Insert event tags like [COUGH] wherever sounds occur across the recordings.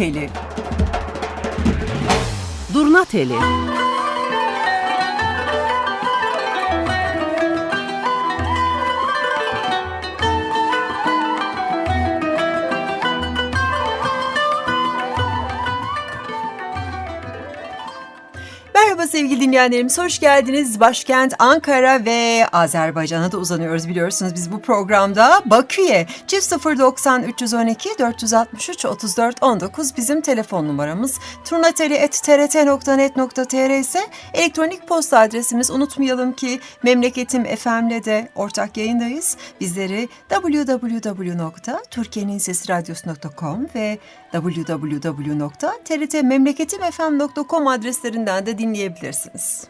teli. Durna teli. Merhaba sevgili dinleyenlerimiz, hoş geldiniz. Başkent Ankara ve Azerbaycan'a da uzanıyoruz biliyorsunuz biz bu programda. Bakü'ye çift 090 312 463 34 19 bizim telefon numaramız. turnateli.trt.net.tr ise elektronik posta adresimiz. Unutmayalım ki Memleketim FM'le de ortak yayındayız. Bizleri www.türkiye'ninsesiradyosu.com ve www.trtmemleketimfm.com adreslerinden de dinleyebilirsiniz ekleyebilirsiniz.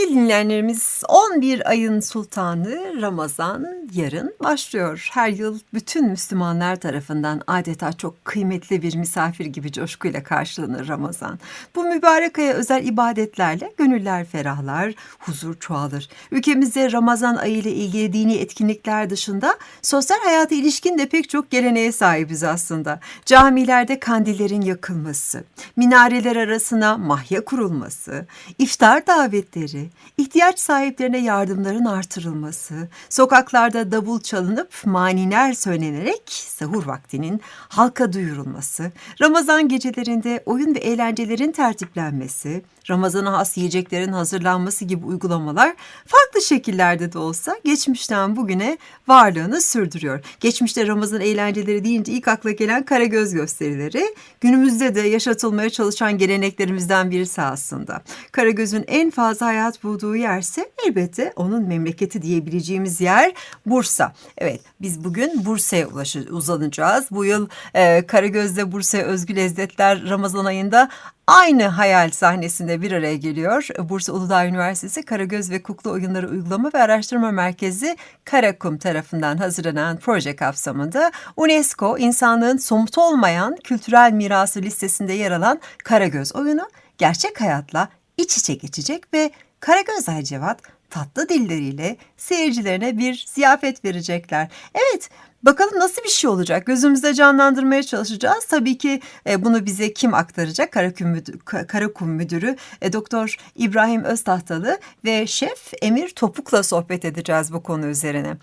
Sevgili dinleyenlerimiz 11 ayın sultanı Ramazan yarın başlıyor. Her yıl bütün Müslümanlar tarafından adeta çok kıymetli bir misafir gibi coşkuyla karşılanır Ramazan. Bu mübarek aya özel ibadetlerle gönüller ferahlar, huzur çoğalır. Ülkemizde Ramazan ayı ile ilgili dini etkinlikler dışında sosyal hayata ilişkin de pek çok geleneğe sahibiz aslında. Camilerde kandillerin yakılması, minareler arasına mahya kurulması, iftar davetleri, ihtiyaç sahiplerine yardımların artırılması, sokaklarda davul çalınıp maniler söylenerek sahur vaktinin halka duyurulması, Ramazan gecelerinde oyun ve eğlencelerin tertiplenmesi, Ramazan'a has yiyeceklerin hazırlanması gibi uygulamalar farklı şekillerde de olsa geçmişten bugüne varlığını sürdürüyor. Geçmişte Ramazan eğlenceleri deyince ilk akla gelen Karagöz gösterileri günümüzde de yaşatılmaya çalışan geleneklerimizden birisi aslında. Karagöz'ün en fazla hayat bulduğu yerse elbette onun memleketi diyebileceğimiz yer Bursa. Evet biz bugün Bursa'ya uzanacağız. Bu yıl e, Karagöz'de Bursa'ya özgü lezzetler Ramazan ayında aynı hayal sahnesinde bir araya geliyor. Bursa Uludağ Üniversitesi Karagöz ve Kuklu Oyunları Uygulama ve Araştırma Merkezi Karakum tarafından hazırlanan proje kapsamında UNESCO insanlığın somut olmayan kültürel mirası listesinde yer alan Karagöz oyunu gerçek hayatla iç içe geçecek ve Karagöz Hacevat tatlı dilleriyle seyircilerine bir ziyafet verecekler. Evet, bakalım nasıl bir şey olacak? Gözümüzde canlandırmaya çalışacağız. Tabii ki e, bunu bize kim aktaracak? Karakum, Müdü- Ka- Karakum Müdürü e, Doktor İbrahim Öztahtalı ve Şef Emir Topuk'la sohbet edeceğiz bu konu üzerine.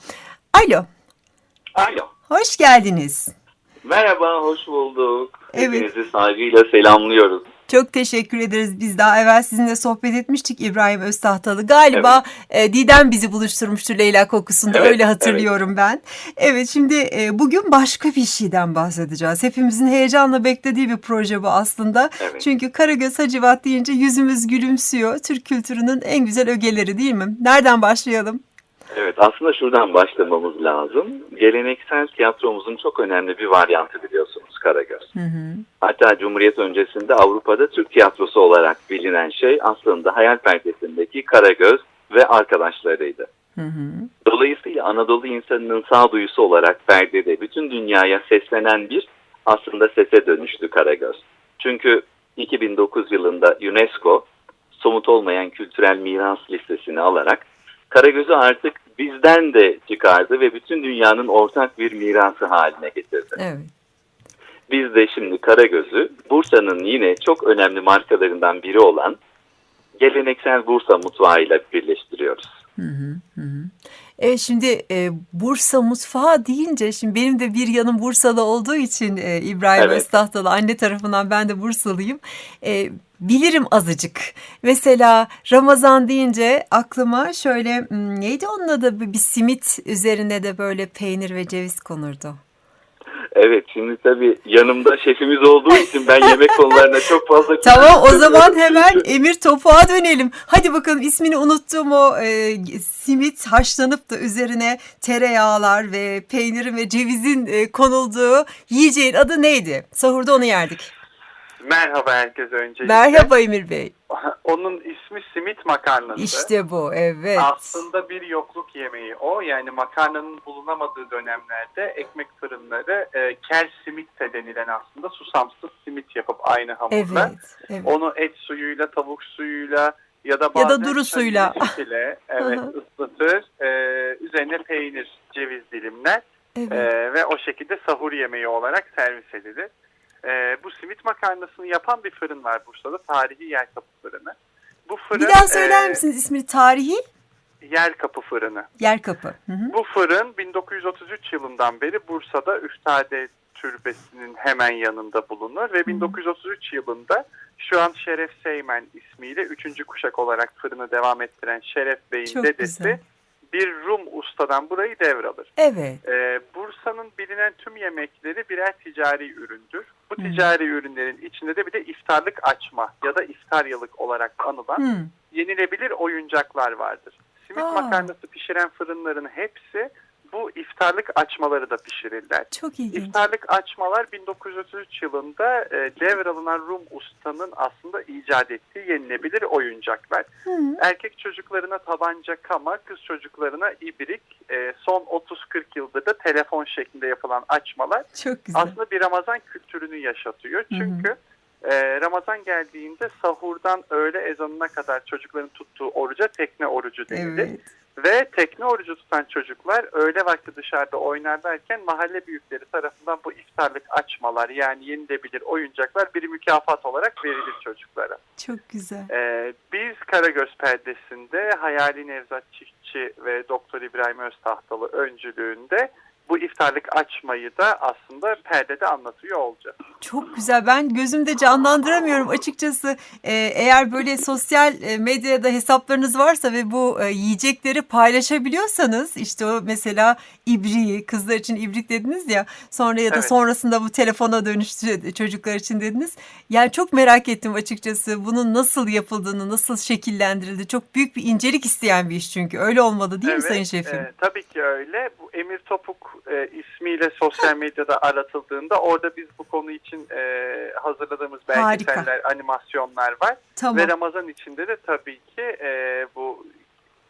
Alo, Alo. hoş geldiniz. Merhaba, hoş bulduk. Evet. Hepinizi saygıyla selamlıyoruz. Çok teşekkür ederiz. Biz daha evvel sizinle sohbet etmiştik İbrahim Öztahtalı. Galiba e, Didem bizi buluşturmuştu Leyla Kokusu'nda Evet, öyle hatırlıyorum ben. Evet şimdi e, bugün başka bir şeyden bahsedeceğiz. Hepimizin heyecanla beklediği bir proje bu aslında. Evet. Çünkü Karagöz Hacivat deyince yüzümüz gülümsüyor. Türk kültürünün en güzel ögeleri değil mi? Nereden başlayalım? Evet, aslında şuradan başlamamız lazım. Geleneksel tiyatromuzun çok önemli bir varyantı biliyorsunuz Karagöz. Hı hı. Hatta Cumhuriyet öncesinde Avrupa'da Türk tiyatrosu olarak bilinen şey aslında hayal perdesindeki Karagöz ve arkadaşlarıydı. Hı hı. Dolayısıyla Anadolu insanının sağduyusu olarak perdede bütün dünyaya seslenen bir aslında sese dönüştü Karagöz. Çünkü 2009 yılında UNESCO somut olmayan kültürel miras listesini alarak Karagöz'ü artık bizden de çıkardı ve bütün dünyanın ortak bir mirası haline getirdi. Evet. Biz de şimdi Karagöz'ü Bursa'nın yine çok önemli markalarından biri olan geleneksel Bursa mutfağıyla birleştiriyoruz. Hı hı, hı. Evet şimdi e, Bursa mutfağı deyince şimdi benim de bir yanım Bursalı olduğu için e, İbrahim Evet. Öztahtalı anne tarafından ben de Bursalıyım. E, bilirim azıcık. Mesela Ramazan deyince aklıma şöyle hmm, neydi onun adı bir simit üzerine de böyle peynir ve ceviz konurdu. Evet şimdi tabii yanımda şefimiz olduğu için ben yemek konularına çok fazla [LAUGHS] Tamam o zaman hemen Emir Topuk'a dönelim. Hadi bakalım ismini unuttuğum o e, simit haşlanıp da üzerine tereyağlar ve peynirin ve cevizin e, konulduğu yiyeceğin adı neydi? Sahurda onu yerdik. Merhaba herkese öncelikle. Merhaba Emir Bey. [LAUGHS] Onun ismi simit makarnası. İşte bu evet. Aslında bir yokluk yemeği o. Yani makarnanın bulunamadığı dönemlerde ekmek fırınları e, kel simit de denilen aslında susamsız simit yapıp aynı hamurla. Evet. evet. Onu et suyuyla, tavuk suyuyla ya da Ya da duru suyla. [LAUGHS] ile, evet ıslatır. E, üzerine peynir, ceviz dilimler Evet. e, ve o şekilde sahur yemeği olarak servis edilir. E, bu simit makarnasını yapan bir fırın var Bursa'da. Tarihi yer kapı fırını. Bu fırın Bir daha söyler e, misiniz ismini? Tarihi yer kapı fırını. yer kapı. Hı hı. Bu fırın 1933 yılından beri Bursa'da Üftade Türbesi'nin hemen yanında bulunur ve 1933 yılında şu an Şeref Seymen ismiyle 3. kuşak olarak fırını devam ettiren Şeref Bey'in Çok dedesi güzel. Bir Rum ustadan burayı devralır. Evet. Ee, Bursa'nın bilinen tüm yemekleri birer ticari üründür. Bu Hı. ticari ürünlerin içinde de bir de iftarlık açma ya da iftaryalık olarak anılan Hı. yenilebilir oyuncaklar vardır. Simit Aa. makarnası pişiren fırınların hepsi bu iftarlık açmaları da pişirirler. Çok ilginç. İftarlık açmalar 1933 yılında e, devralınan Rum ustanın aslında icat ettiği yenilebilir oyuncaklar. Hı. Erkek çocuklarına tabanca kama, kız çocuklarına ibrik, e, son 30-40 yıldır da telefon şeklinde yapılan açmalar Çok güzel. aslında bir Ramazan kültürünü yaşatıyor. Hı hı. Çünkü e, Ramazan geldiğinde sahurdan öğle ezanına kadar çocukların tuttuğu oruca tekne orucu denilir. Evet. Ve tekne orucu tutan çocuklar öğle vakti dışarıda oynarlarken mahalle büyükleri tarafından bu iftarlık açmalar yani yenilebilir oyuncaklar bir mükafat olarak verilir çocuklara. Çok güzel. Ee, biz Karagöz perdesinde Hayali Nevzat Çiftçi ve Doktor İbrahim Öztahtalı öncülüğünde bu iftarlık açmayı da aslında perdede anlatıyor olacağız. Çok güzel. Ben gözümde canlandıramıyorum açıkçası. Ee, eğer böyle sosyal e, medyada hesaplarınız varsa ve bu e, yiyecekleri paylaşabiliyorsanız işte o mesela ibriği kızlar için ibrik dediniz ya sonra ya da Evet. sonrasında bu telefona dönüştü çocuklar için dediniz. Yani çok merak ettim açıkçası bunun nasıl yapıldığını, nasıl şekillendirildi. Çok büyük bir incelik isteyen bir iş çünkü. Öyle olmadı değil mi Sayın Şefim? e, tabii ki öyle. Bu Emir Topuk e, ismiyle sosyal medyada aratıldığında orada biz bu konu için e, hazırladığımız Harika. belgeseller, animasyonlar var. tamam. Ve Ramazan içinde de tabii ki e, bu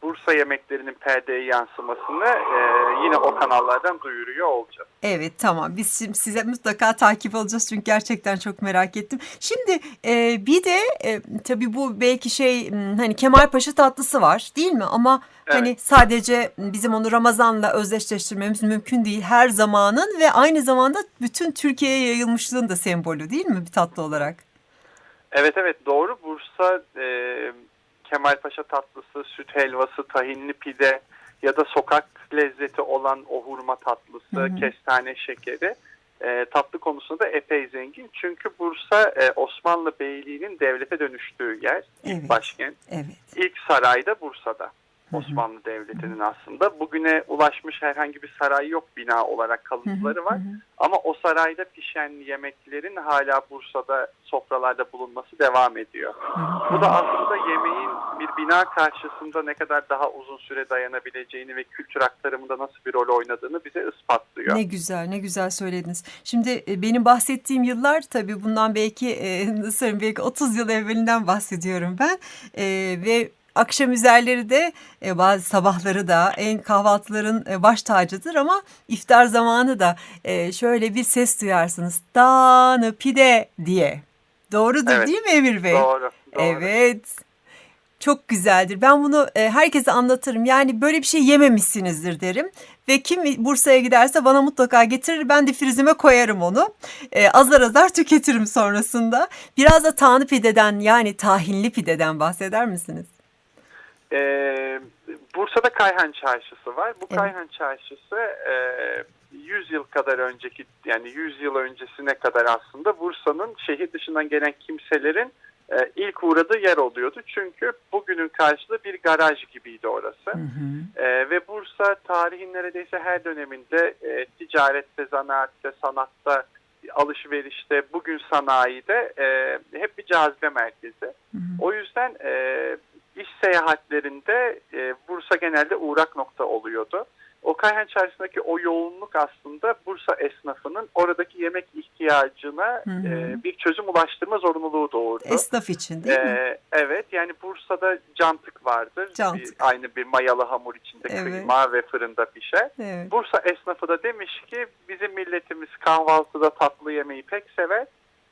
Bursa yemeklerinin perdeye yansımasını e, yine o kanallardan duyuruyor olacağız. Evet tamam biz şimdi size mutlaka takip alacağız çünkü gerçekten çok merak ettim. Şimdi e, bir de e, tabii bu belki şey hani Kemalpaşa tatlısı var değil mi? Ama hani sadece bizim onu Ramazan'la özdeşleştirmemiz mümkün değil. Her zamanın ve aynı zamanda bütün Türkiye'ye yayılmışlığın da sembolü değil mi bir tatlı olarak? Evet evet doğru. Bursa e, Kemalpaşa tatlısı, süt helvası, tahinli pide ya da sokak lezzeti olan o hurma tatlısı, Hı hı. kestane şekeri e, tatlı konusunda da epey zengin. Çünkü Bursa e, Osmanlı Beyliği'nin devlete dönüştüğü yer, ilk Evet. başkent. Evet. İlk saray da Bursa'da. Osmanlı Devleti'nin aslında. Bugüne ulaşmış herhangi bir saray yok bina olarak kalıntıları var. Ama o sarayda pişen yemeklerin hala Bursa'da sofralarda bulunması devam ediyor. Bu da aslında yemeğin bir bina karşısında ne kadar daha uzun süre dayanabileceğini ve kültür aktarımında nasıl bir rol oynadığını bize ispatlıyor. Ne güzel, ne güzel söylediniz. Şimdi e, benim bahsettiğim yıllar tabii bundan belki e, [LAUGHS] söyleyeyim, belki 30 yıl evvelinden bahsediyorum ben. E, ve akşam üzerleri de e, bazı sabahları da en kahvaltıların e, baş tacıdır ama iftar zamanı da e, şöyle bir ses duyarsınız. Danı pide diye. Doğrudur Evet. değil mi Emir Bey? Doğru. doğru. Evet. Çok güzeldir. Ben bunu e, herkese anlatırım. Yani böyle bir şey yememişsinizdir derim. Ve kim Bursa'ya giderse bana mutlaka getirir. Ben de frizime koyarım onu. E, azar azar tüketirim sonrasında. Biraz da tanı pideden yani tahinli pideden bahseder misiniz? Ee, Bursa'da Kayhan Çarşısı var. Bu Evet. Kayhan Çarşısı e, 100 yıl kadar önceki yani 100 yıl öncesine kadar aslında Bursa'nın şehir dışından gelen kimselerin e, ilk uğradığı yer oluyordu. Çünkü bugünün karşılığı bir garaj gibiydi orası. Hı hı. E, ve Bursa tarihin neredeyse her döneminde e, ticarette, zanaatte, sanatta, alışverişte, bugün sanayide e, hep bir cazibe merkezi. Hı hı. O yüzden e, iş seyahatlerinde e, Bursa genelde uğrak nokta oluyordu. O Kayhan Çarşısı'ndaki o yoğunluk aslında Bursa esnafının oradaki yemek ihtiyacına Hı hı. e, bir çözüm ulaştırma zorunluluğu doğurdu. Esnaf için değil mi? Ee, evet yani Bursa'da cantık vardır. Cantık. Bir, aynı bir mayalı hamur içinde Evet. kıyma ve fırında pişer. Evet. Bursa esnafı da demiş ki bizim milletimiz kahvaltıda tatlı yemeği pek sever.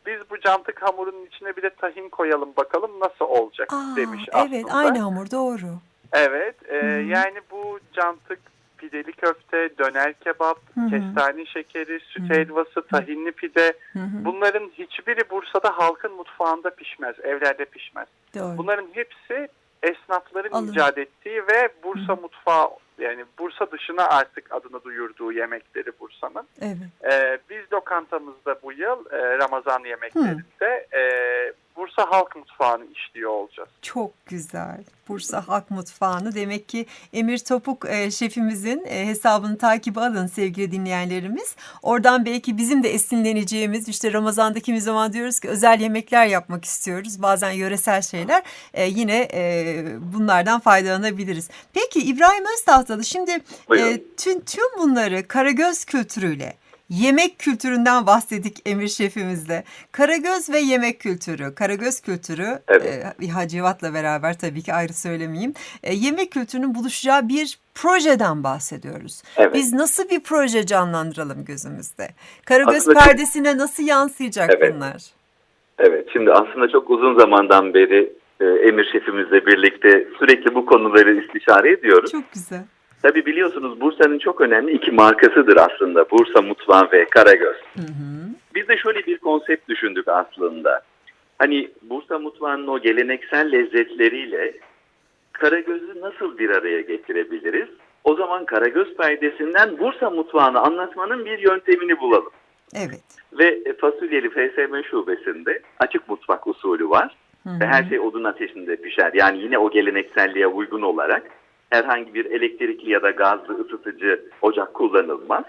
Biz bu cantık hamurunun içine bir de tahin koyalım bakalım nasıl olacak Aa, demiş evet aslında. aynı hamur doğru. Evet, e, yani bu cantık pideli köfte, döner kebap, Hı hı. kestane şekeri, süt Hı. helvası, tahinli pide Hı hı, bunların hiçbiri Bursa'da halkın mutfağında pişmez, evlerde pişmez. doğru. Bunların hepsi esnafların Alın. icat ettiği ve Bursa mutfağı yani Bursa dışına artık adını duyurduğu yemekleri Bursa'nın. Evet. Ee, lokantamızda bu yıl e, Ramazan yemeklerinde e, Bursa halk mutfağını işliyor olacağız. Çok güzel. Bursa Halk Mutfağı'nı demek ki Emir Topuk e, şefimizin e, hesabını takip alın sevgili dinleyenlerimiz. Oradan belki bizim de esinleneceğimiz işte Ramazan'da kimi zaman diyoruz ki özel yemekler yapmak istiyoruz. Bazen yöresel şeyler e, yine e, bunlardan faydalanabiliriz. Peki İbrahim Öztahtalı şimdi Buyurun. e, tüm, tüm bunları Karagöz kültürüyle Yemek kültüründen bahsettik Emir şefimizle. Karagöz ve yemek kültürü. Karagöz kültürü Evet. e, Hacivat'la beraber tabii ki ayrı söylemeyeyim. E, yemek kültürünün buluşacağı bir projeden bahsediyoruz. Evet. Biz nasıl bir proje canlandıralım gözümüzde? Karagöz Aslında çok- perdesine nasıl yansıyacak Evet. bunlar? Evet, şimdi aslında çok uzun zamandan beri e, Emir şefimizle birlikte sürekli bu konuları istişare ediyoruz. Çok güzel. Tabii biliyorsunuz Bursa'nın çok önemli iki markasıdır aslında. Bursa Mutfağı ve Karagöz. Hı hı. Biz de şöyle bir konsept düşündük aslında. Hani Bursa Mutfağı'nın o geleneksel lezzetleriyle Karagöz'ü nasıl bir araya getirebiliriz? O zaman Karagöz perdesinden Bursa Mutfağı'nı anlatmanın bir yöntemini bulalım. Evet. Ve e, Fasulyeli FSM şubesinde açık mutfak usulü var. Hı Ve hı. her şey odun ateşinde pişer. Yani yine o gelenekselliğe uygun olarak herhangi bir elektrikli ya da gazlı ısıtıcı ocak kullanılmaz.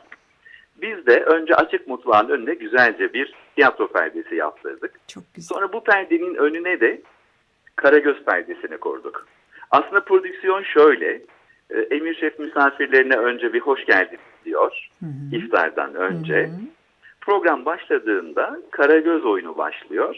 Biz de önce açık mutfağın önüne güzelce bir tiyatro perdesi yaptırdık. Çok güzel. Sonra bu perdenin önüne de Karagöz perdesini kurduk. Aslında prodüksiyon şöyle. e, Emir Şef misafirlerine önce bir hoş geldiniz diyor. Hı hı. iftardan önce. Hı hı. Program başladığında Karagöz oyunu başlıyor.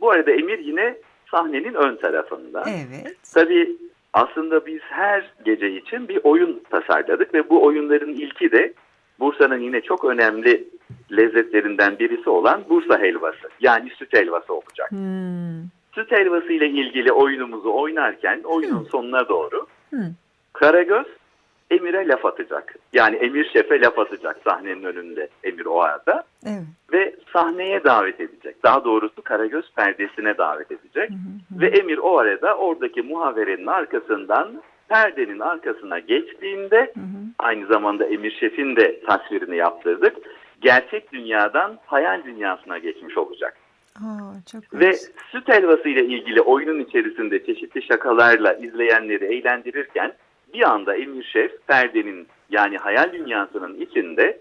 Bu arada Emir yine sahnenin ön tarafında. Evet. Tabii aslında biz her gece için bir oyun tasarladık ve bu oyunların ilki de Bursa'nın yine çok önemli lezzetlerinden birisi olan Bursa helvası. Yani süt helvası olacak. Hmm. Süt helvası ile ilgili oyunumuzu oynarken oyunun sonuna doğru Hı. Karagöz Emir'e laf atacak. Yani Emir Şef'e laf atacak sahnenin önünde Emir o arada Evet. ve sahneye davet edecek. Daha doğrusu Karagöz perdesine davet edecek. Hı hı. Ve Emir o arada oradaki muhaverenin arkasından perdenin arkasına geçtiğinde Hı hı. aynı zamanda Emir Şef'in de tasvirini yaptırdık. Gerçek dünyadan hayal dünyasına geçmiş olacak. Aa, çok Ve süt helvası ile ilgili oyunun içerisinde çeşitli şakalarla izleyenleri eğlendirirken bir anda Emir Şef perdenin yani hayal dünyasının içinde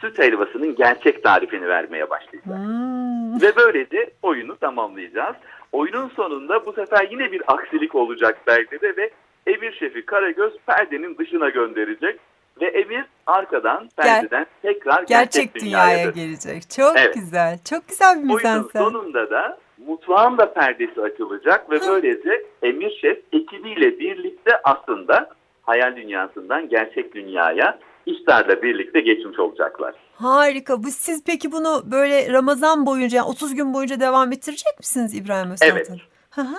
süt helvasının gerçek tarifini vermeye başlayacak. Hmm. Ve böylece oyunu tamamlayacağız. Oyunun sonunda bu sefer yine bir aksilik olacak perdede ve Emir Şef'i Karagöz perdenin dışına gönderecek. Ve Emir arkadan perdeden tekrar gerçek, Gerçek dünyaya dünyaya gelecek. Çok Evet. güzel. Çok güzel bir Oyunun mizansen. sonunda da mutfağın da perdesi açılacak ve böylece Emir Şef ekibiyle birlikte aslında hayal dünyasından gerçek dünyaya iftarla birlikte geçmiş olacaklar. Harika. Bu siz peki bunu böyle Ramazan boyunca yani 30 gün boyunca devam ettirecek misiniz İbrahim Öztürk? Evet. Hı hı.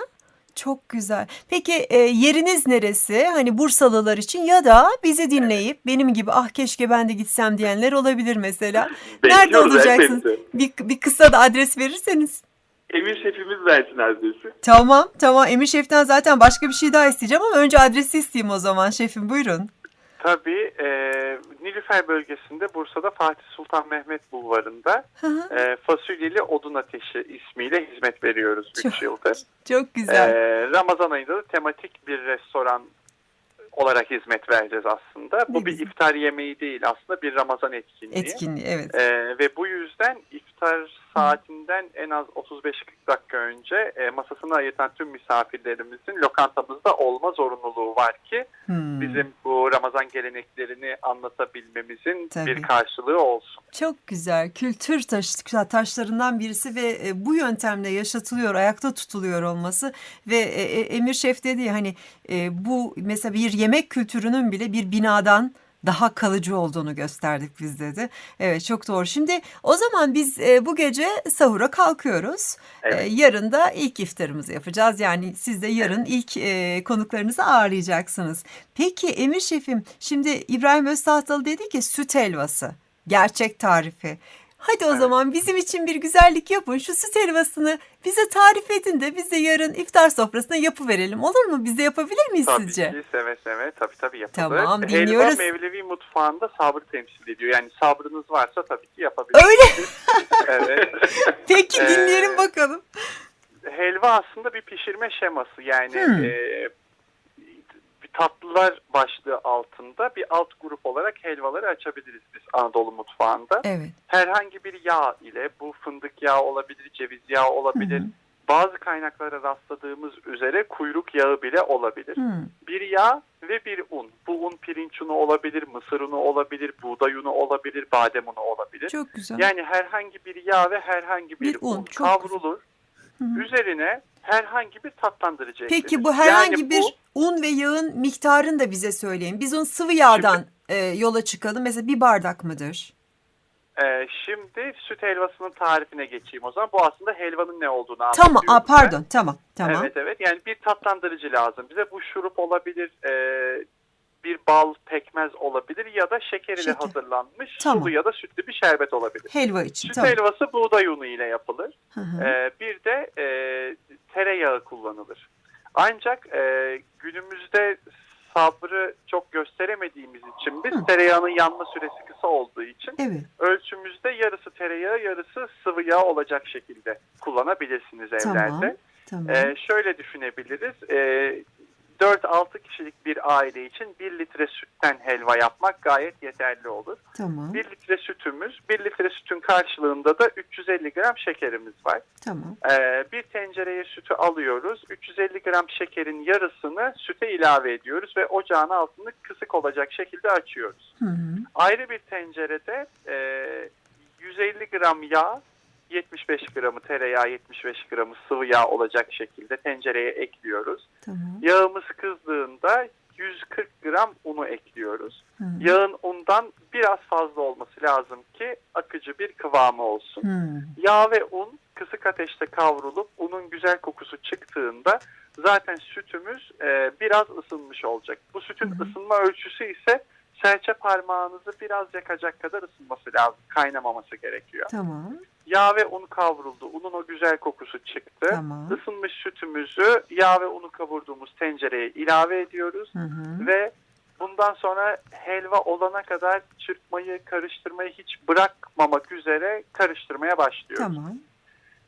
Çok güzel. Peki e, yeriniz neresi? Hani Bursalılar için ya da bizi dinleyip benim gibi ah keşke ben de gitsem diyenler olabilir mesela. Nerede olacaksınız? Bir, bir kısa da adres verirseniz. Emir Şef'imiz versin adresi. Tamam tamam Emir Şef'ten zaten başka bir şey daha isteyeceğim ama önce adresi isteyeyim o zaman şefim buyurun. Tabii e, Nilüfer bölgesinde Bursa'da Fatih Sultan Mehmet Bulvarı'nda Hı hı. e, Fasulyeli Odun Ateşi ismiyle hizmet veriyoruz 3 Çok yıldır. Çok güzel. E, Ramazan ayında da tematik bir restoran olarak hizmet vereceğiz aslında. Ne Bu bir güzel. iftar yemeği değil aslında bir Ramazan etkinliği. Etkinliği evet. Ee, ve bu yüzden iftar saatinden en az 35-40 dakika önce e, masasını ayırtan tüm misafirlerimizin lokantamızda olma zorunluluğu var ki Hmm. bizim bu Ramazan geleneklerini anlatabilmemizin Tabii. bir karşılığı olsun. Çok güzel. Kültür taş, taşlarından birisi ve e, bu yöntemle yaşatılıyor, ayakta tutuluyor olması ve e, e, Emir Şef dedi hani e, bu mesela bir yemek kültürünün bile bir binadan daha kalıcı olduğunu gösterdik biz dedi. Evet çok doğru. Şimdi o zaman biz e, bu gece sahura kalkıyoruz. Evet. E, yarın da ilk iftarımızı yapacağız. Yani siz de yarın ilk e, konuklarınızı ağırlayacaksınız. Peki Emir Şefim şimdi İbrahim Öztahtalı dedi ki süt helvası. Gerçek tarifi. Hadi o zaman bizim için bir güzellik yapın. Şu süt helvasını bize tarif edin de biz de yarın iftar sofrasına yapıverelim. Olur mu? Biz de yapabilir miyiz Tabii sizce? ki seve seve tabii tabii yapılır. Tamam, dinliyoruz. Helva Mevlevi mutfağında sabrı temsil ediyor. Yani sabrınız varsa tabii ki yapabilirsiniz. Öyle. [LAUGHS] evet. [LAUGHS] Peki Ee, dinleyelim bakalım. Helva aslında bir pişirme şeması. Yani Hmm. e, tatlılar başlığı altında bir alt grup olarak helvaları açabiliriz biz Anadolu mutfağında. Evet. Herhangi bir yağ ile bu fındık yağı olabilir, ceviz yağı olabilir. Hı hı. Bazı kaynaklara rastladığımız üzere kuyruk yağı bile olabilir. Hmm. Bir yağ ve bir un. Bu un pirinç unu olabilir, mısır unu olabilir, buğday unu olabilir, badem unu olabilir. Çok güzel. Yani herhangi bir yağ ve herhangi bir, Bir un, un, kavrulur. Hı hı. Üzerine herhangi bir tatlandırıcı Peki eklenir. bu herhangi Yani bir bu, un ve yağın miktarını da bize söyleyin. Biz onu sıvı yağdan e, yola çıkalım. Mesela bir bardak mıdır? e, şimdi süt helvasının tarifine geçeyim o zaman. Bu aslında helvanın ne olduğunu Tamam. anlatıyor Aa, bize. pardon. Tamam. Tamam. Evet evet yani bir tatlandırıcı lazım bize. Bu şurup olabilir, e, bir bal, pekmez olabilir ya da şeker ile Şeker. hazırlanmış Tamam. sulu ya da sütlü bir şerbet olabilir. Helva için. Süt Tamam. helvası buğday unu ile yapılır. Hı hı. Ee, bir de e, tereyağı kullanılır. Ancak e, günümüzde sabrı çok gösteremediğimiz için biz Hı. tereyağının yanma süresi kısa olduğu için Evet. ölçümüzde yarısı tereyağı yarısı sıvı yağ olacak şekilde kullanabilirsiniz Tamam. evlerde. Tamam. Ee, şöyle düşünebiliriz. Ee, 4-6 kişilik bir aile için 1 litre sütten helva yapmak gayet yeterli olur. tamam. 1 litre sütümüz, 1 litre sütün karşılığında da 350 gram şekerimiz var. Tamam. Ee, bir tencereye sütü alıyoruz. 350 gram şekerin yarısını süte ilave ediyoruz ve ocağın altını kısık olacak şekilde açıyoruz. Hı hı. Ayrı bir tencerede e, 150 gram yağ, 75 gramı tereyağı, 75 gramı sıvı yağ olacak şekilde tencereye ekliyoruz. Tamam. Yağımız kızdığında 140 gram unu ekliyoruz. Hı. Yağın undan biraz fazla olması lazım ki akıcı bir kıvamı olsun. Hı. Yağ ve un kısık ateşte kavrulup unun güzel kokusu çıktığında zaten sütümüz e, biraz ısınmış olacak. Bu sütün Hı ısınma ölçüsü ise serçe parmağınızı biraz yakacak kadar ısınması lazım. Kaynamaması gerekiyor. Tamam. Yağ ve un kavruldu. Unun o güzel kokusu çıktı. Tamam. Isınmış sütümüzü yağ ve unu kavurduğumuz tencereye ilave ediyoruz Hı hı. ve bundan sonra helva olana kadar çırpmayı, karıştırmayı hiç bırakmamak üzere karıştırmaya başlıyoruz. Tamam.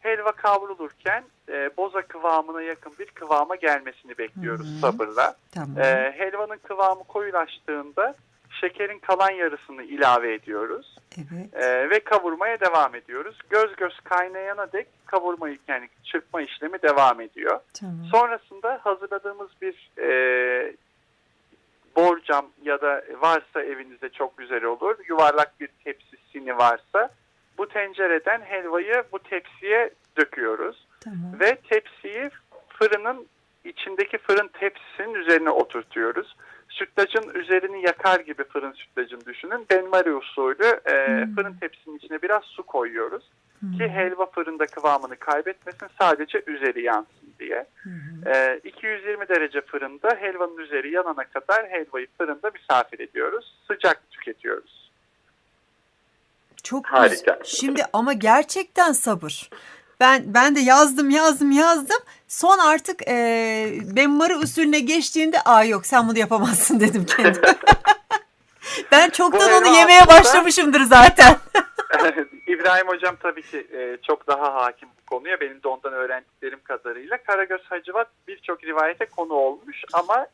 Helva kavrulurken e, boza kıvamına yakın bir kıvama gelmesini bekliyoruz Hı hı. sabırla. Tamam. E, helvanın kıvamı koyulaştığında şekerin kalan yarısını ilave ediyoruz Evet. e, ve kavurmaya devam ediyoruz. Göz göz kaynayana dek kavurmayı yani çırpma işlemi devam ediyor. Tamam. Sonrasında hazırladığımız bir e, borcam ya da varsa evinizde çok güzel olur. Yuvarlak bir tepsisini varsa bu tencereden helvayı bu tepsiye döküyoruz. Tamam. Ve tepsiyi fırının içindeki fırın tepsisinin üzerine oturtuyoruz. Sütlacın üzerini yakar gibi fırın sütlacını düşünün. Benmari usulü e, Hmm. fırın tepsinin içine biraz su koyuyoruz Hı ki helva fırında kıvamını kaybetmesin sadece üzeri yansın diye. hı. Ee, 220 derece fırında helvanın üzeri yanana kadar helvayı fırında misafir ediyoruz. Sıcak tüketiyoruz. Çok Harika. güzel. Şimdi ama gerçekten sabır. Ben ben de yazdım yazdım yazdım. Son artık e, benmarı usulüne geçtiğinde aa yok sen bunu yapamazsın [LAUGHS] dedim kendime. [LAUGHS] ben çoktan Bu onu yemeye aslında- başlamışımdır zaten. [LAUGHS] İbrahim Hocam tabii ki e, çok daha hakim bu konuya. Benim de ondan öğrendiklerim kadarıyla. Karagöz Hacivat birçok rivayete konu olmuş ama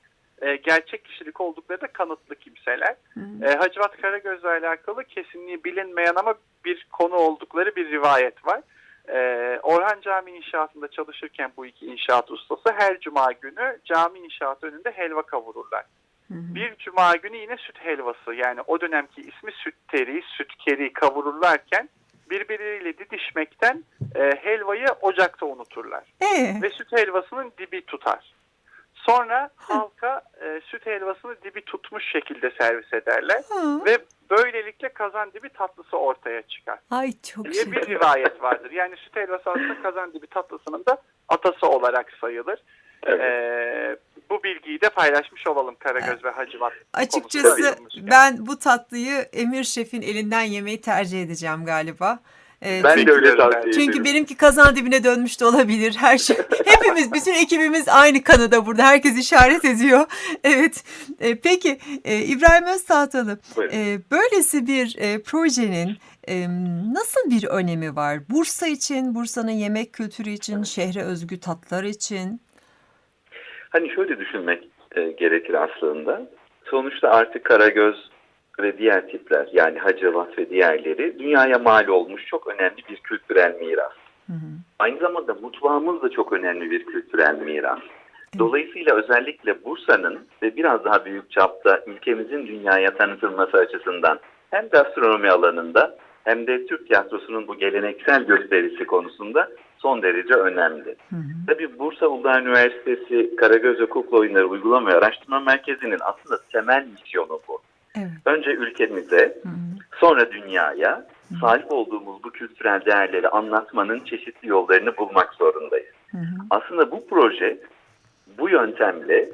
e, gerçek kişilik oldukları da kanıtlı kimseler. E, Hacivat Karagöz'le alakalı kesinliği bilinmeyen ama bir konu oldukları bir rivayet var. E, Orhan Cami inşaatında çalışırken bu iki inşaat ustası her cuma günü cami inşaatı önünde helva kavururlar. Hı hı. Bir cuma günü yine süt helvası yani o dönemki ismi süt teri, süt keri kavururlarken birbirleriyle didişmekten e, helvayı ocakta unuturlar. Ee, Ve süt helvasının dibi tutar. Sonra halka e, süt helvasını dibi tutmuş şekilde servis ederler. Ha. Ve böylelikle kazan dibi tatlısı ortaya çıkar Ay çok diye şeker. bir rivayet vardır. Yani süt helvası aslında kazan dibi tatlısının da atası olarak sayılır. Evet. Ee, bu bilgiyi de paylaşmış olalım Karagöz ve Hacivat. Açıkçası ben bu tatlıyı Emir Şef'in elinden yemeyi tercih edeceğim galiba. Ee, Ben de öyle ederim. tavsiye Çünkü ederim. benimki kazan dibine dönmüş de olabilir. Her şey [LAUGHS] hepimiz bütün ekibimiz aynı kanıda burada. Herkes işaret ediyor. [LAUGHS] Evet. E, peki e, İbrahim Öztahtalı e, böylesi bir e, projenin e, nasıl bir önemi var? Bursa için, Bursa'nın yemek kültürü için, şehre özgü tatlar için. Hani şöyle düşünmek e, gerekir aslında. Sonuçta artık Karagöz ve diğer tipler yani Hacivat ve diğerleri dünyaya mal olmuş çok önemli bir kültürel miras. Hı hı. Aynı zamanda mutfağımız da çok önemli bir kültürel miras. Dolayısıyla özellikle Bursa'nın ve biraz daha büyük çapta ülkemizin dünyaya tanıtılması açısından hem gastronomi alanında hem de Türk tiyatrosunun bu geleneksel gösterisi konusunda son derece önemli. Hı hı. Tabii Bursa Uludağ Üniversitesi Karagöz ve Kukla Oyunları Uygulama ve Araştırma Merkezi'nin aslında temel misyonu bu. Evet. Önce ülkemize, Hı hı. sonra dünyaya sahip olduğumuz bu kültürel değerleri anlatmanın çeşitli yollarını bulmak zorundayız. Hı hı. Aslında bu proje bu yöntemle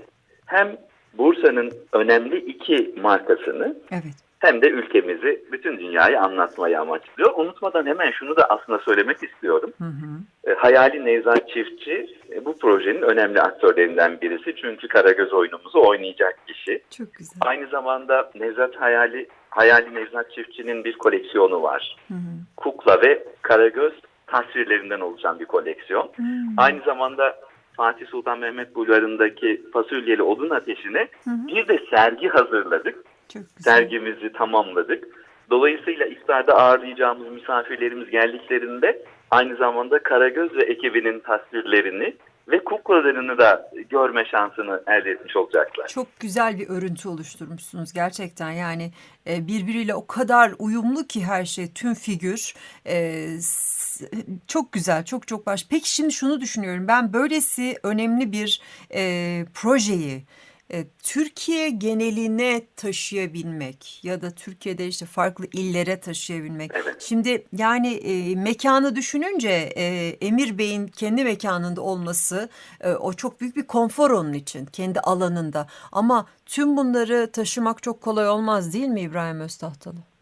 hem Bursa'nın önemli iki markasını Evet. Hem de ülkemizi bütün dünyaya anlatmayı amaçlıyor. Unutmadan hemen şunu da aslında söylemek istiyorum. Hı hı. E, Hayali Nevzat Çiftçi e, bu projenin önemli aktörlerinden birisi. Çünkü Karagöz oyunumuzu oynayacak kişi. Çok güzel. Aynı zamanda Nevzat Hayali, Hayali Nevzat Çiftçi'nin bir koleksiyonu var. Hı hı. Kukla ve Karagöz tasvirlerinden oluşan bir koleksiyon. Hı. Aynı zamanda Fatih Sultan Mehmet Bulvarı'ndaki fasulyeli odun ateşine Hı hı. bir de sergi hazırladık. Sergimizi tamamladık. Dolayısıyla iftarda ağırlayacağımız misafirlerimiz geldiklerinde aynı zamanda Karagöz ve ekibinin tasvirlerini ve kuklalarını da görme şansını elde etmiş olacaklar. Çok güzel bir örüntü oluşturmuşsunuz gerçekten yani e, birbiriyle o kadar uyumlu ki her şey tüm figür E, çok güzel çok çok baş. Peki şimdi şunu düşünüyorum ben böylesi önemli bir e, projeyi Türkiye geneline taşıyabilmek ya da Türkiye'de işte farklı illere taşıyabilmek. Evet. Şimdi yani e, mekanı düşününce e, Emir Bey'in kendi mekanında olması e, o çok büyük bir konfor onun için kendi alanında. Ama tüm bunları taşımak çok kolay olmaz değil mi İbrahim Öztahtalı?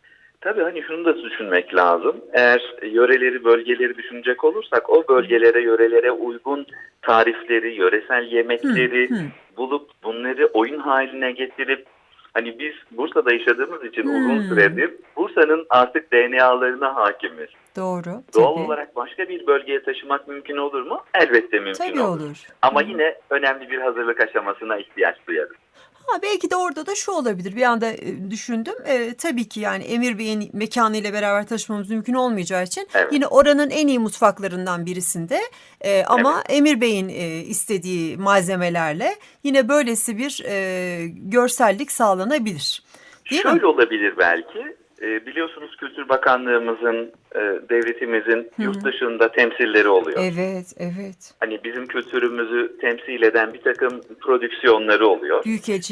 Tabii hani şunu da düşünmek lazım. Eğer yöreleri, bölgeleri düşünecek olursak o bölgelere, yörelere uygun tarifleri, yöresel yemekleri Hı, hı. bulup bunları oyun haline getirip hani biz Bursa'da yaşadığımız için Hmm. uzun süredir Bursa'nın artık DNA'larına hakimiz. Doğru. Doğal tabii. olarak başka bir bölgeye taşımak mümkün olur mu? Elbette mümkün Tabii olur. olur. Ama yine önemli bir hazırlık aşamasına ihtiyaç duyarız. Ha, belki de orada da şu olabilir. Bir anda e, düşündüm. E, tabii ki yani Emir Bey'in mekanıyla beraber taşımamız mümkün olmayacağı için Evet. yine oranın en iyi mutfaklarından birisinde e, ama Emir Bey'in e, istediği malzemelerle yine böylesi bir e, görsellik sağlanabilir. Değil mi? Şöyle olabilir belki. Ee, biliyorsunuz Kültür Bakanlığımızın, e, devletimizin yurt dışında temsilleri oluyor. Evet, evet. Hani bizim kültürümüzü temsil eden bir takım prodüksiyonları oluyor.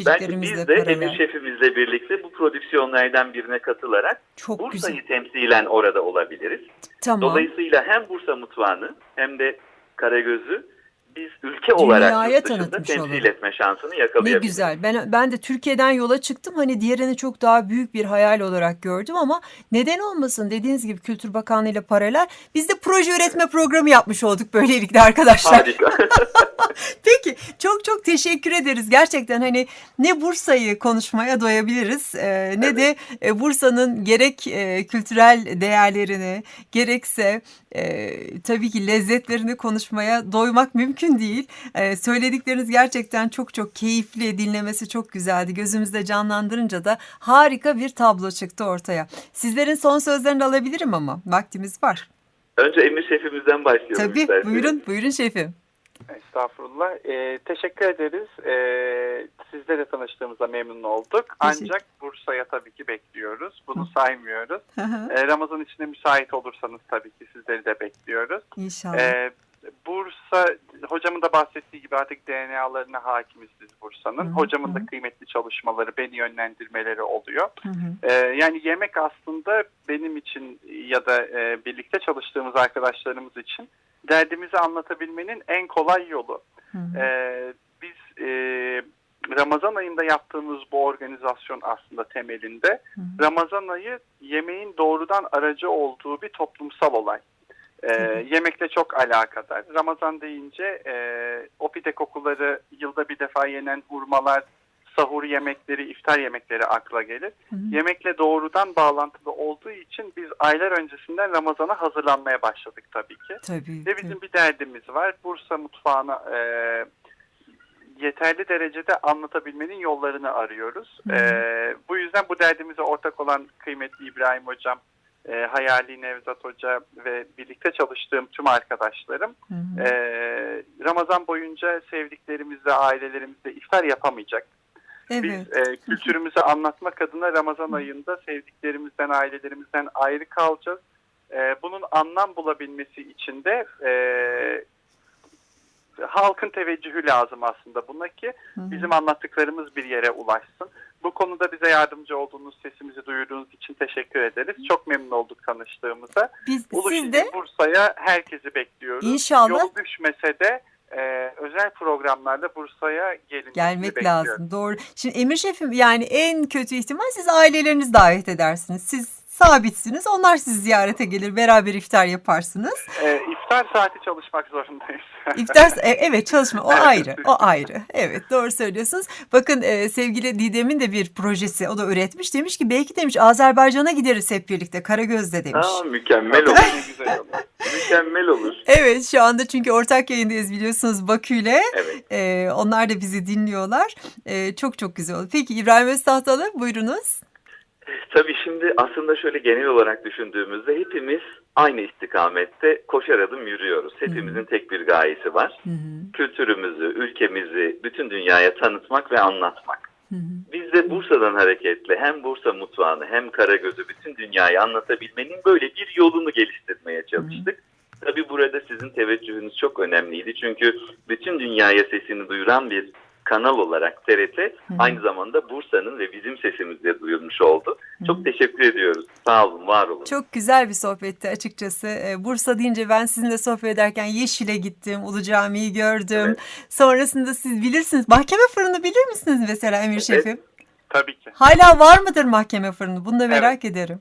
Belki biz de Emir paralel. Şefimizle birlikte bu prodüksiyonlardan birine katılarak Çok Bursa'yı güzel. temsilen orada olabiliriz. Tamam. Dolayısıyla hem Bursa mutfağını hem de Karagöz'ü biz ülke olarak Dünyaya yurt dışında temsil olalım. etme şansını Ne yakalayabiliriz. güzel. Ben ben de Türkiye'den yola çıktım. Hani diğerini çok daha büyük bir hayal olarak gördüm ama neden olmasın? Dediğiniz gibi Kültür Bakanlığı ile paralel biz de proje üretme programı yapmış olduk böylelikle arkadaşlar. Harika. [LAUGHS] Peki çok çok teşekkür ederiz. Gerçekten hani ne Bursa'yı konuşmaya doyabiliriz e, ne de e, Bursa'nın gerek e, kültürel değerlerini gerekse e, tabii ki lezzetlerini konuşmaya doymak mümkün değil. E, söyledikleriniz gerçekten çok çok keyifli dinlemesi çok güzeldi. Gözümüzde canlandırınca da harika bir tablo çıktı ortaya. Sizlerin son sözlerini alabilirim ama vaktimiz var. Önce Emir Şefimizden başlayalım Tabii isterseniz. buyurun buyurun şefim. Estağfurullah. Ee, teşekkür ederiz. Ee, sizle de tanıştığımıza memnun olduk. Ancak Bursa'ya tabii ki bekliyoruz. Bunu saymıyoruz. Ee, Ramazan içine müsait olursanız tabii ki sizleri de bekliyoruz. İnşallah. Ee, Bursa, hocamın da bahsettiği gibi artık DNA'larına hakimiz biz Bursa'nın. Hı hı, Hocamın hı. da kıymetli çalışmaları, beni yönlendirmeleri oluyor. Hı hı. Ee, yani yemek aslında benim için ya da e, birlikte çalıştığımız arkadaşlarımız için derdimizi anlatabilmenin en kolay yolu. Hı hı. Ee, biz e, Ramazan ayında yaptığımız bu organizasyon aslında temelinde Hı hı. Ramazan ayı yemeğin doğrudan aracı olduğu bir toplumsal olay. Ee, yemekle çok alakadar. Ramazan deyince e, o pide kokuları, yılda bir defa yenen hurmalar, sahur yemekleri, iftar yemekleri akla gelir. Hı hı. Yemekle doğrudan bağlantılı olduğu için biz aylar öncesinden Ramazan'a hazırlanmaya başladık tabii ki. Tabii. Ve bizim bir derdimiz var. Bursa mutfağına e, yeterli derecede anlatabilmenin yollarını arıyoruz. Hı hı. E, bu yüzden bu derdimize ortak olan kıymetli İbrahim Hocam, e, Hayali Nevzat Hoca ve birlikte çalıştığım tüm arkadaşlarım Hı hı. e, Ramazan boyunca sevdiklerimizle, ailelerimizle iftar yapamayacak. Evet. Biz e, kültürümüzü anlatmak adına Ramazan ayında sevdiklerimizden, ailelerimizden ayrı kalacağız. E, bunun anlam bulabilmesi için de e, halkın teveccühü lazım aslında buna ki bizim anlattıklarımız bir yere ulaşsın. Bu konuda bize yardımcı olduğunuz, sesimizi duyurduğunuz için teşekkür ederiz. Çok memnun olduk tanıştığımıza. Biz, Ulu siz de Bursa'ya herkesi bekliyoruz. İnşallah. Yol düşmese de e, özel programlarla Bursa'ya gelin. gelmek lazım. Doğru. Şimdi Emir Şef'im yani en kötü ihtimal siz ailelerinizi davet edersiniz. Siz sabitsiniz. Onlar sizi ziyarete gelir. Beraber iftar yaparsınız. E, iftar saati çalışmak zorundayız. [LAUGHS] İftar e, evet çalışma o ayrı. O ayrı. Evet doğru söylüyorsunuz. Bakın e, sevgili Didem'in de bir projesi o da üretmiş. Demiş ki belki demiş Azerbaycan'a gideriz hep birlikte Karagöz'de demiş. Aa, mükemmel olur. [LAUGHS] Güzel olur. mükemmel olur. Evet şu anda çünkü ortak yayındayız biliyorsunuz Bakü'yle. Evet. E, onlar da bizi dinliyorlar. E, çok çok güzel oldu. Peki İbrahim Öztahtalı buyurunuz. Tabii şimdi aslında şöyle genel olarak düşündüğümüzde hepimiz aynı istikamette koşar adım yürüyoruz. Hepimizin tek bir gayesi var. Hı hı, Kültürümüzü, ülkemizi bütün dünyaya tanıtmak ve anlatmak. hı hı. Biz de Bursa'dan hareketle hem Bursa mutfağını hem Karagöz'ü bütün dünyaya anlatabilmenin böyle bir yolunu geliştirmeye çalıştık. Tabii burada sizin teveccühünüz çok önemliydi. Çünkü bütün dünyaya sesini duyuran bir kanal olarak TRT aynı zamanda Bursa'nın ve bizim sesimizle duyulmuş oldu. Çok teşekkür ediyoruz. Sağ olun, var olun. Çok güzel bir sohbetti açıkçası. Ee, Bursa deyince ben sizinle sohbet ederken Yeşil'e gittim, Ulu Cami'yi gördüm. Evet. Sonrasında siz bilirsiniz. Mahkeme fırını bilir misiniz mesela Emir Şef'im? Tabii ki. Hala var mıdır mahkeme fırını? Bunu da merak ederim.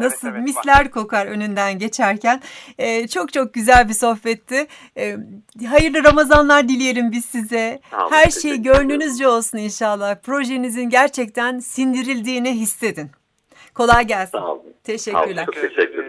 Nasıl Evet, evet, misler kokar önünden geçerken. Ee, çok çok güzel bir sohbetti. Ee, hayırlı Ramazanlar dileyelim biz size. Olun, Her şey gönlünüzce olsun inşallah. Projenizin gerçekten sindirildiğini hissedin. Kolay gelsin. Sağ olun. Sağ olun. Teşekkürler. Çok teşekkür